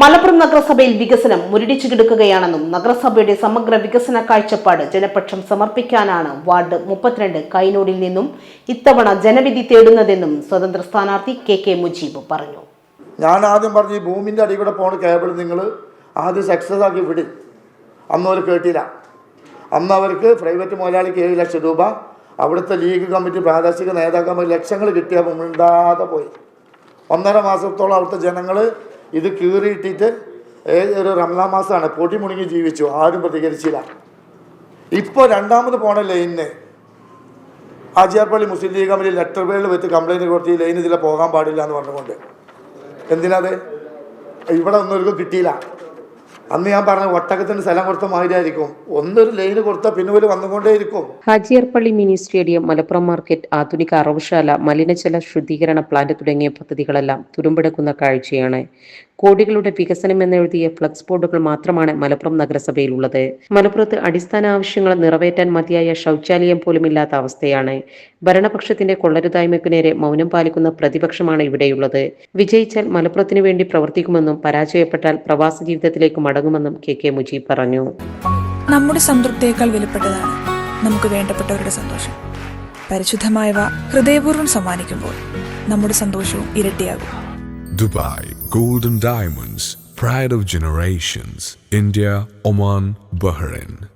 മലപ്പുറം നഗരസഭയിൽ വികസനം മുരടിച്ചു കിടക്കുകയാണെന്നും നഗരസഭയുടെ സമഗ്ര വികസന കാഴ്ചപ്പാട് ജനപക്ഷം സമർപ്പിക്കാനാണ് വാർഡ് മുപ്പത്തിരണ്ട് കൈനൂരിൽ നിന്നും ഇത്തവണ ജനവിധി തേടുന്നതെന്നും സ്വതന്ത്ര സ്ഥാനാർത്ഥി കെ കെ മുജീബ് പറഞ്ഞു. ഞാൻ ആദ്യം പറഞ്ഞു ഈ അടി കൂടെ പോണ കേബിൾ നിങ്ങൾ ആദ്യം സക്സസ് ആക്കി വിടി. അന്ന് അവർ കേട്ടില്ല. അന്ന് അവർക്ക് പ്രൈവറ്റ് മുതലാളിക്ക് ഏഴ് ലക്ഷം രൂപ അവിടുത്തെ ലീഗ് കമ്മിറ്റി പ്രാദേശിക നേതാക്കന്മാർ ലക്ഷങ്ങൾ കിട്ടിയപ്പോൾ മിണ്ടാതെ പോയി. ഒന്നര മാസത്തോളം അവിടുത്തെ ജനങ്ങൾ ഇത് കീറിയിട്ടിട്ട് ഒരു റംലാൻ മാസമാണ്. പൊടി മുണുങ്ങി ജീവിച്ചു. ആരും പ്രതികരിച്ചില്ല. ഇപ്പോൾ രണ്ടാമത് പോണ ലൈനിന് ആജിയാർപ്പള്ളി മുസ്ലിം ലീഗ് കമ്പനി ലെറ്റർ പേരിൽ വെച്ച് കംപ്ലൈന്റ് കൊടുത്ത് ഈ ലൈൻ ഇതിലെ പോകാൻ പാടില്ല എന്ന് പറഞ്ഞുകൊണ്ട്. എന്തിനാത് ഇവിടെ ഒന്നും കിട്ടിയില്ല. അന്ന് ഞാൻ പറഞ്ഞ ഒട്ടകത്തിന് സ്ഥലം കൊടുത്ത മാതിരിയായിരിക്കും ഒന്നൊരു ലൈന് കൊടുത്താൽ പിന്നെ ഒരു വന്നുകൊണ്ടേയിരിക്കും. Hajiyarpalli mini stadium Malappuram market ആധുനിക അറവുശാല മലിനജല ശുദ്ധീകരണ പ്ലാന്റ് തുടങ്ങിയ പദ്ധതികളെല്ലാം തുരുമ്പെടുക്കുന്ന കാഴ്ചയാണ്. കോടികളുടെ വികസനം എന്നെഴുതിയ ഫ്ലക്സ് ബോർഡുകൾ മാത്രമാണ് മലപ്പുറം നഗരസഭയിലുള്ളത്. മലപ്പുറത്ത് അടിസ്ഥാന ആവശ്യങ്ങൾ നിറവേറ്റാൻ മതിയായ ശൗചാലയം പോലും ഇല്ലാത്ത അവസ്ഥയാണ്. ഭരണപക്ഷത്തിന്റെ കൊള്ളരുതായ്മയ്ക്കു നേരെ മൗനം പാലിക്കുന്ന പ്രതിപക്ഷമാണ് ഇവിടെയുള്ളത്. വിജയിച്ചാൽ മലപ്പുറത്തിനു വേണ്ടി പ്രവർത്തിക്കുമെന്നും പരാജയപ്പെട്ടാൽ പ്രവാസ ജീവിതത്തിലേക്ക് മടങ്ങുമെന്നും കെ കെ മുജീബ് പറഞ്ഞു. നമ്മുടെ സംതൃപ്തിയേക്കാൾ വിലപ്പെട്ടതാണ് നമുക്ക് വേണ്ടപ്പെട്ടവരുടെ സന്തോഷം. പരിശുദ്ധമായവ ഹൃദയപൂർവം സമ്മാനിക്കുമ്പോൾ നമ്മുടെ സന്തോഷവും ഇരട്ടിയാകും. Dubai Golden Diamonds, Pride of Generations, India, Oman, Bahrain.